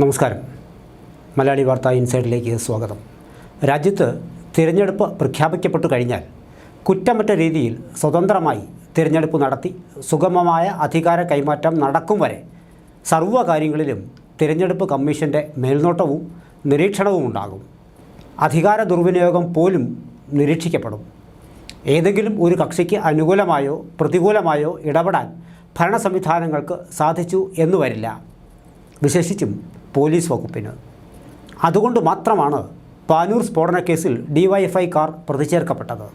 നമസ്കാരം. മലയാളി വാർത്ത ഇൻസൈഡിലേക്ക് സ്വാഗതം. രാജ്യത്ത് തിരഞ്ഞെടുപ്പ് പ്രഖ്യാപിക്കപ്പെട്ടു കഴിഞ്ഞാൽ കുറ്റമറ്റ രീതിയിൽ സ്വതന്ത്രമായി തിരഞ്ഞെടുപ്പ് നടത്തി സുഗമമായ അധികാര കൈമാറ്റം നടക്കും വരെ സർവ കാര്യങ്ങളിലും തിരഞ്ഞെടുപ്പ് കമ്മീഷന്റെ മേൽനോട്ടവും നിരീക്ഷണവും ഉണ്ടാകും. അധികാര ദുർവിനിയോഗം പോലും നിരീക്ഷിക്കപ്പെടും. ഏതെങ്കിലും ഒരു കക്ഷിക്ക് അനുകൂലമായോ പ്രതികൂലമായോ ഇടപെടാൻ ഭരണ സംവിധാനങ്ങൾക്ക് സാധിച്ചു എന്ന് വരില്ല. വിശേഷിച്ചും പോലീസ് വകുപ്പിന്. അതുകൊണ്ട് മാത്രമാണ് പാനൂർ സ്ഫോടന കേസിൽ ഡിവൈഎഫ്ഐ കാർ പ്രതിചേർക്കപ്പെട്ടത്.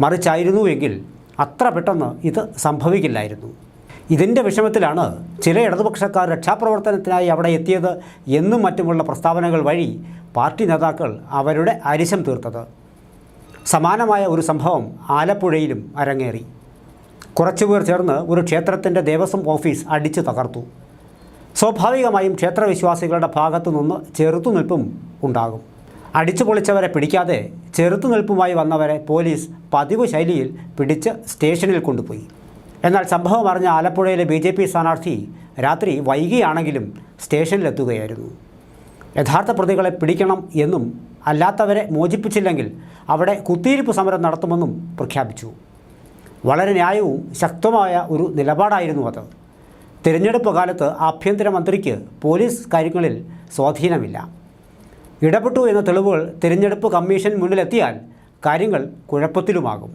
മറിച്ചായിരുന്നുവെങ്കിൽ അത്ര പെട്ടെന്ന് ഇത് സംഭവിക്കില്ലായിരുന്നു. ഇതിന്റെ വിഷമത്തിലാണ് ചില ഇടതുപക്ഷക്കാർ രക്ഷാപ്രവർത്തനത്തിനായി അവിടെ എത്തിയത് എന്നും മറ്റുമുള്ള പ്രസ്താവനകൾ വഴി പാർട്ടി നേതാക്കൾ അവരുടെ അരിശം തീർത്തത്. സമാനമായ ഒരു സംഭവം ആലപ്പുഴയിലും അരങ്ങേറി. കുറച്ചുപേർ ചേർന്ന് ഒരു ക്ഷേത്രത്തിന്റെ ദേവസ്വം ഓഫീസ് അടിച്ചു തകർത്തു. സ്വാഭാവികമായും ക്ഷേത്രവിശ്വാസികളുടെ ഭാഗത്തു നിന്ന് ചെറുത്തുനിൽപ്പും ഉണ്ടാകും. അടിച്ചു പൊളിച്ചവരെ പിടിക്കാതെ ചെറുത്തുനിൽപ്പുമായി വന്നവരെ പോലീസ് പതിവ് ശൈലിയിൽ പിടിച്ച് സ്റ്റേഷനിൽ കൊണ്ടുപോയി. എന്നാൽ സംഭവം അറിഞ്ഞ ആലപ്പുഴയിലെ ബി ജെ പി സ്ഥാനാർത്ഥി രാത്രി വൈകിയാണെങ്കിലും സ്റ്റേഷനിലെത്തുകയായിരുന്നു. യഥാർത്ഥ പ്രതികളെ പിടിക്കണം എന്നും അല്ലാത്തവരെ മോചിപ്പിച്ചില്ലെങ്കിൽ അവിടെ കുത്തിയിരിപ്പ് സമരം നടത്തുമെന്നും പ്രഖ്യാപിച്ചു. വളരെ ന്യായവും ശക്തമായ ഒരു നിലപാടായിരുന്നു അത്. തിരഞ്ഞെടുപ്പ് കാലത്ത് ആഭ്യന്തരമന്ത്രിക്ക് പോലീസ് കാര്യങ്ങളിൽ സ്വാധീനമില്ല. ഇടപെട്ടു എന്ന തെളിവുകൾ തിരഞ്ഞെടുപ്പ് കമ്മീഷൻ മുന്നിലെത്തിയാൽ കാര്യങ്ങൾ കുഴപ്പത്തിലുമാകും.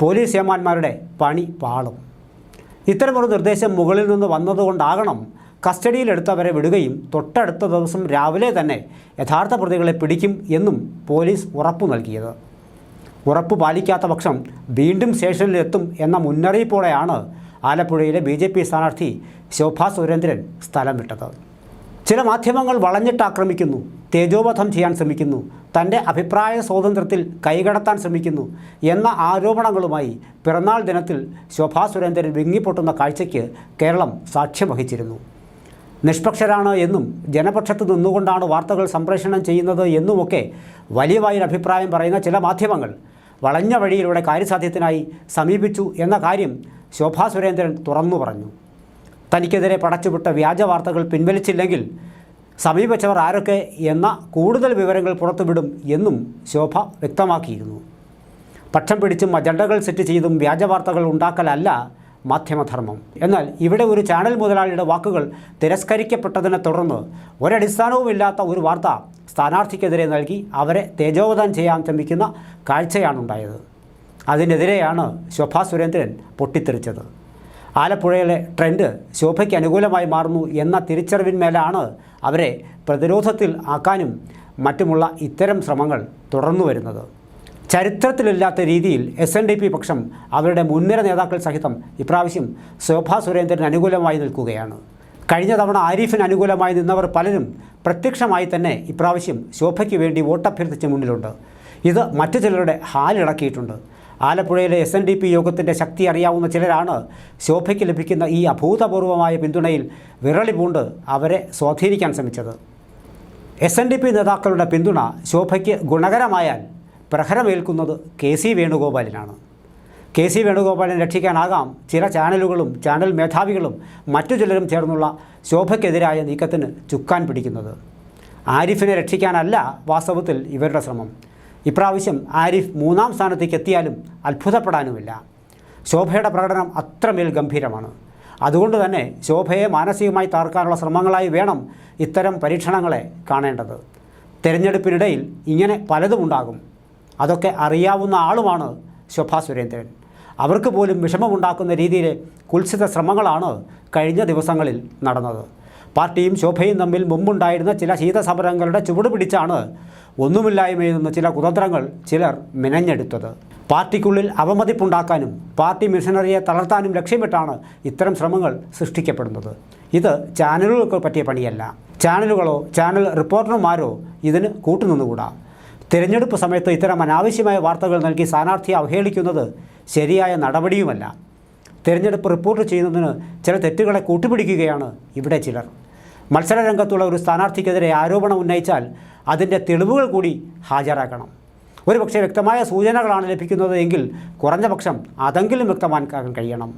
പോലീസ് ഏമാന്മാരുടെ പണി പാളും. ഇത്തരമൊരു നിർദ്ദേശം മുകളിൽ നിന്ന് വന്നതുകൊണ്ടാകണം കസ്റ്റഡിയിലെടുത്തവരെ വിടുകയും തൊട്ടടുത്ത ദിവസം രാവിലെ തന്നെ യഥാർത്ഥ പ്രതികളെ പിടിക്കും എന്നും പോലീസ് ഉറപ്പു നൽകിയത്. ഉറപ്പ് പാലിക്കാത്ത പക്ഷം വീണ്ടും സ്റ്റേഷനിലെത്തും എന്ന മുന്നറിയിപ്പോടെയാണ് ആലപ്പുഴയിലെ ബി ജെ പി സ്ഥാനാർത്ഥി ശോഭാ സുരേന്ദ്രൻ സ്ഥലം വിട്ടത്. ചില മാധ്യമങ്ങൾ വളഞ്ഞിട്ട് ആക്രമിക്കുന്നു തേജോവധം ചെയ്യാൻ ശ്രമിക്കുന്നു തന്റെ അഭിപ്രായ സ്വാതന്ത്ര്യത്തിൽ കൈകടത്താൻ ശ്രമിക്കുന്നു എന്ന ആരോപണങ്ങളുമായി പിറന്നാൾ ദിനത്തിൽ ശോഭാ സുരേന്ദ്രൻ വിങ്ങിപ്പൊട്ടുന്ന കാഴ്ചയ്ക്ക് കേരളം സാക്ഷ്യം വഹിച്ചിരുന്നു. നിഷ്പക്ഷരാണ് എന്നും ജനപക്ഷത്ത് നിന്നുകൊണ്ടാണ് വാർത്തകൾ സംപ്രേഷണം ചെയ്യുന്നത് എന്നുമൊക്കെ വലിയ വായിൽ അഭിപ്രായം പറയുന്ന ചില മാധ്യമങ്ങൾ വളഞ്ഞ വഴിയിലൂടെ കാര്യസാധ്യത്തിനായി സമീപിച്ചു എന്ന കാര്യം ശോഭാ സുരേന്ദ്രൻ തുറന്നു പറഞ്ഞു. തനിക്കെതിരെ പടച്ചുവിട്ട വ്യാജ വാർത്തകൾ പിൻവലിച്ചില്ലെങ്കിൽ സമീപിച്ചവർ ആരൊക്കെ എന്ന കൂടുതൽ വിവരങ്ങൾ പുറത്തുവിടും എന്നും ശോഭ വ്യക്തമാക്കിയിരുന്നു. പക്ഷം പിടിച്ചും അജണ്ടകൾ സെറ്റ് ചെയ്തും വ്യാജ വാർത്തകൾ ഉണ്ടാക്കലല്ല മാധ്യമധർമ്മം. എന്നാൽ ഇവിടെ ഒരു ചാനൽ മുതലാളിയുടെ വാക്കുകൾ തിരസ്കരിക്കപ്പെട്ടതിനെ തുടർന്ന് ഒരടിസ്ഥാനവുമില്ലാത്ത ഒരു വാർത്ത സ്ഥാനാർത്ഥിക്കെതിരെ നൽകി അവരെ തേജോവധം ചെയ്യാൻ ശ്രമിക്കുന്ന കാഴ്ചയാണുണ്ടായത്. അതിനെതിരെയാണ് ശോഭാ സുരേന്ദ്രൻ പൊട്ടിത്തെറിച്ചത്. ആലപ്പുഴയിലെ ട്രെൻഡ് ശോഭയ്ക്ക് അനുകൂലമായി മാറുന്നു എന്ന തിരിച്ചറിവിന്മേലാണ് അവരെ പ്രതിരോധത്തിൽ ആക്കാനും മറ്റുമുള്ള ഇത്തരം ശ്രമങ്ങൾ തുടർന്നു വരുന്നത്. ചരിത്രത്തിലില്ലാത്ത രീതിയിൽ എസ് എൻ ഡി പി പക്ഷം അവരുടെ മുൻനിര നേതാക്കൾ സഹിതം ഇപ്രാവശ്യം ശോഭാ സുരേന്ദ്രന് അനുകൂലമായി നിൽക്കുകയാണ്. കഴിഞ്ഞ തവണ ആരിഫിന് അനുകൂലമായി നിന്നവർ പലരും പ്രത്യക്ഷമായി തന്നെ ഇപ്രാവശ്യം ശോഭയ്ക്ക് വേണ്ടി വോട്ടഭ്യർത്ഥിച്ച് മുന്നിലുണ്ട്. ഇത് മറ്റു ചിലരുടെ ഹാലിളക്കിയിട്ടുണ്ട്. ആലപ്പുഴയിലെ എസ് എൻ ഡി പി യോഗത്തിന്റെ ശക്തി അറിയാവുന്ന ചിലരാണ് ശോഭയ്ക്ക് ലഭിക്കുന്ന ഈ അഭൂതപൂർവമായ പിന്തുണയിൽ വിരളി പൂണ്ട് അവരെ സ്വാധീനിക്കാൻ ശ്രമിച്ചത്. എസ് എൻ ഡി പി നേതാക്കളുടെ പിന്തുണ ശോഭയ്ക്ക് ഗുണകരമായാൽ പ്രഹരമേൽക്കുന്നത് കെ സി വേണുഗോപാലിനാണ്. കെ സി വേണുഗോപാലിനെ രക്ഷിക്കാനാകാം ചില ചാനലുകളും ചാനൽ മേധാവികളും മറ്റു ചിലരും ചേർന്നുള്ള ശോഭയ്ക്കെതിരായ നീക്കത്തിന് ചുക്കാൻ പിടിക്കുന്നത്. ആരിഫിനെ രക്ഷിക്കാനല്ല വാസ്തവത്തിൽ ഇവരുടെ ശ്രമം. ഇപ്രാവശ്യം ആരിഫ് മൂന്നാം സ്ഥാനത്തേക്ക് എത്തിയാലും അത്ഭുതപ്പെടാനുമില്ല. ശോഭയുടെ പ്രകടനം അത്രമേൽ ഗംഭീരമാണ്. അതുകൊണ്ട് തന്നെ ശോഭയെ മാനസികമായി താർക്കാനുള്ള ശ്രമങ്ങളായി വേണം ഇത്തരം പരീക്ഷണങ്ങളെ കാണേണ്ടത്. തിരഞ്ഞെടുപ്പിനിടയിൽ ഇങ്ങനെ പലതും ഉണ്ടാകും. അതൊക്കെ അറിയാവുന്ന ആളുമാണ് ശോഭാ സുരേന്ദ്രൻ. അവർക്ക് പോലും വിഷമമുണ്ടാക്കുന്ന രീതിയിലെ കുൽസിത ശ്രമങ്ങളാണ് കഴിഞ്ഞ ദിവസങ്ങളിൽ നടന്നത്. പാർട്ടിയും ശോഭയും തമ്മിൽ മുമ്പുണ്ടായിരുന്ന ചില ശീതസമരങ്ങളുടെ ചുവട് പിടിച്ചാണ് ഒന്നുമില്ലായ്മയിൽ നിന്ന് ചില കുതന്ത്രങ്ങൾ ചിലർ മെനഞ്ഞെടുത്തത്. പാർട്ടിക്കുള്ളിൽ അവമതിപ്പുണ്ടാക്കാനും പാർട്ടി മിഷനറിയെ തളർത്താനും ലക്ഷ്യമിട്ടാണ് ഇത്തരം ശ്രമങ്ങൾ സൃഷ്ടിക്കപ്പെടുന്നത്. ഇത് ചാനലുകൾക്ക് പറ്റിയ പണിയല്ല. ചാനലുകളോ ചാനൽ റിപ്പോർട്ടർമാരോ ഇതിന് കൂട്ടുനിന്നുകൂടാ. തിരഞ്ഞെടുപ്പ് സമയത്ത് ഇത്തരം അനാവശ്യമായ വാർത്തകൾ നൽകി സ്ഥാനാർത്ഥിയെ അവഹേളിക്കുന്നത് ശരിയായ നടപടിയുമല്ല. തിരഞ്ഞെടുപ്പ് റിപ്പോർട്ട് ചെയ്യുന്നതിന് ചില തെറ്റുകളെ കൂട്ടുപിടിക്കുകയാണ് ഇവിടെ ചിലർ. മത്സരരംഗത്തുള്ള ഒരു സ്ഥാനാർത്ഥിക്കെതിരെ ആരോപണം ഉന്നയിച്ചാൽ അതിന്റെ തെളിവുകൾ കൂടി ഹാജരാക്കണം. ഒരു പക്ഷേ വ്യക്തമായ സൂചനകളാണ് ലഭിക്കുന്നത് എങ്കിൽ കുറഞ്ഞ പക്ഷം അതെങ്കിലും വ്യക്തമാക്കാൻ കഴിയണം.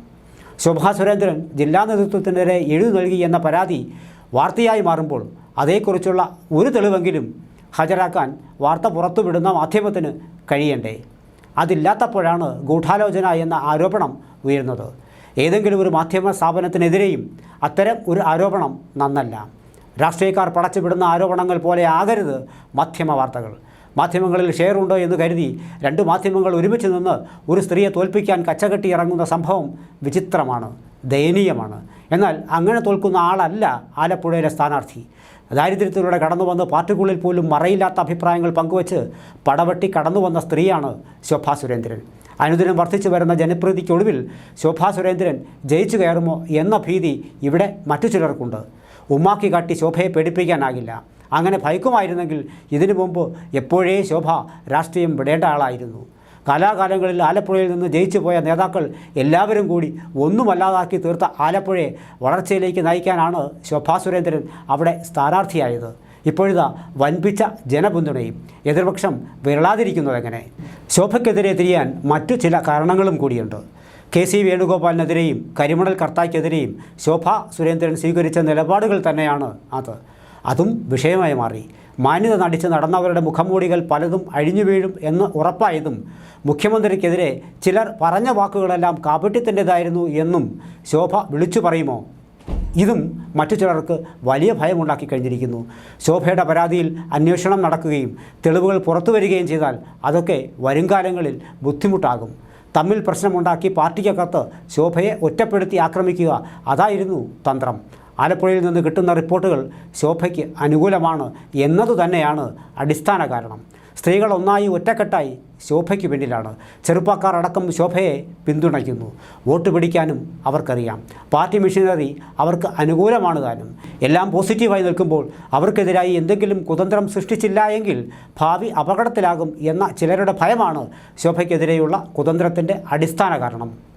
ശോഭാ സുരേന്ദ്രൻ ജില്ലാ നേതൃത്വത്തിനെതിരെ എഴുതി നൽകി എന്ന പരാതി വാർത്തയായി മാറുമ്പോൾ അതേക്കുറിച്ചുള്ള ഒരു തെളിവെങ്കിലും ഹാജരാക്കാൻ വാർത്ത പുറത്തുവിടുന്ന മാധ്യമത്തിന് കഴിയണ്ടേ? അതില്ലാത്തപ്പോഴാണ് ഗൂഢാലോചന എന്ന ആരോപണം ഉയരുന്നത്. ഏതെങ്കിലും ഒരു മാധ്യമ സ്ഥാപനത്തിനെതിരെയും അത്തരം ഒരു ആരോപണം നന്നല്ല. രാഷ്ട്രീയക്കാർ പടച്ചുവിടുന്ന ആരോപണങ്ങൾ പോലെ ആകരുത് മാധ്യമ വാർത്തകൾ. മാധ്യമങ്ങളിൽ ഷെയർ ഉണ്ടോ എന്ന് കരുതി രണ്ട് മാധ്യമങ്ങൾ ഒരുമിച്ച് നിന്ന് ഒരു സ്ത്രീയെ തോൽപ്പിക്കാൻ കച്ചകെട്ടി ഇറങ്ങുന്ന സംഭവം വിചിത്രമാണ് ദയനീയമാണ്. എന്നാൽ അങ്ങനെ തോൽക്കുന്ന ആളല്ല ആലപ്പുഴയിലെ സ്ഥാനാർത്ഥി. ദാരിദ്ര്യത്തിലൂടെ കടന്നു വന്ന് പാർട്ടിക്കുള്ളിൽ പോലും മറയില്ലാത്ത അഭിപ്രായങ്ങൾ പങ്കുവച്ച് പടവെട്ടി കടന്നു വന്ന സ്ത്രീയാണ് ശോഭാ സുരേന്ദ്രൻ. അനുദിനം വർദ്ധിച്ചു വരുന്ന ജനപ്രീതിക്കൊടുവിൽ ശോഭാ സുരേന്ദ്രൻ ജയിച്ചു കയറുമോ എന്ന ഭീതി ഇവിടെ മറ്റു ചിലർക്കുണ്ട്. ഉമ്മാക്കി കാട്ടി ശോഭയെ പേടിപ്പിക്കാനാകില്ല. അങ്ങനെ ഭയക്കുമായിരുന്നെങ്കിൽ ഇതിനു മുമ്പ് എപ്പോഴേ ശോഭ രാഷ്ട്രീയം വിടേണ്ട ആളായിരുന്നു. കാലാകാലങ്ങളിൽ ആലപ്പുഴയിൽ നിന്ന് ജയിച്ചു പോയ നേതാക്കൾ എല്ലാവരും കൂടി ഒന്നുമല്ലാതാക്കി തീർത്ത ആലപ്പുഴയെ വളർച്ചയിലേക്ക് നയിക്കാനാണ് ശോഭാ സുരേന്ദ്രൻ അവിടെ സ്ഥാനാർത്ഥിയായത്. ഇപ്പോഴിതാ വൻപിച്ച ജനപിന്തുണയും എതിർപക്ഷം വിരളാതിരിക്കുന്നതെങ്ങനെ ശോഭയ്ക്കെതിരെ തിരിയാൻ മറ്റു ചില കാരണങ്ങളും കൂടിയുണ്ട്. കെ സി വേണുഗോപാലിനെതിരെയും കരിമണൽ കർത്തായ്ക്കെതിരെയും ശോഭാ സുരേന്ദ്രൻ സ്വീകരിച്ച നിലപാടുകൾ തന്നെയാണ് അത്. അതും വിഷയമായി മാറി. മാന്യത നടിച്ച് നടന്നവരുടെ മുഖംമൂടികൾ പലതും അഴിഞ്ഞു വീഴും എന്ന് ഉറപ്പായതും മുഖ്യമന്ത്രിക്കെതിരെ ചിലർ പറഞ്ഞ വാക്കുകളെല്ലാം കാപട്യത്തിന്റെതായിരുന്നു എന്നും ശോഭ വിളിച്ചു പറയുമോ? ഇതും മറ്റു ചിലർക്ക് വലിയ ഭയമുണ്ടാക്കി കഴിഞ്ഞിരിക്കുന്നു. ശോഭയുടെ പരാതിയിൽ അന്വേഷണം നടക്കുകയും തെളിവുകൾ പുറത്തു വരികയും ചെയ്താൽ അതൊക്കെ വരുംകാലങ്ങളിൽ ബുദ്ധിമുട്ടാകും. തമ്മിൽ പ്രശ്നമുണ്ടാക്കി പാർട്ടിക്കകത്ത് ശോഭയെ ഒറ്റപ്പെടുത്തി ആക്രമിക്കുക അതായിരുന്നു തന്ത്രം. ആലപ്പുഴയിൽ നിന്ന് കിട്ടുന്ന റിപ്പോർട്ടുകൾ ശോഭയ്ക്ക് അനുകൂലമാണ് എന്നതു തന്നെയാണ് അടിസ്ഥാന കാരണം. സ്ത്രീകൾ ഒന്നായി ഒറ്റക്കെട്ടായി ശോഭയ്ക്ക് പിന്നിലാണ്. ചെറുപ്പക്കാർ അടക്കം ശോഭയെ പിന്തുണയ്ക്കുന്നു. വോട്ട് പിടിക്കാനും അവർക്കറിയാം. പാർട്ടി മിഷനറി അവർക്ക് അനുകൂലമാണ് താനും. എല്ലാം പോസിറ്റീവായി നിൽക്കുമ്പോൾ അവർക്കെതിരായി എന്തെങ്കിലും കുതന്ത്രം സൃഷ്ടിച്ചില്ല എങ്കിൽ ഭാവി അപകടത്തിലാകും എന്ന ചിലരുടെ ഭയമാണ് ശോഭയ്ക്കെതിരെയുള്ള കുതന്ത്രത്തിന്റെ അടിസ്ഥാന കാരണം.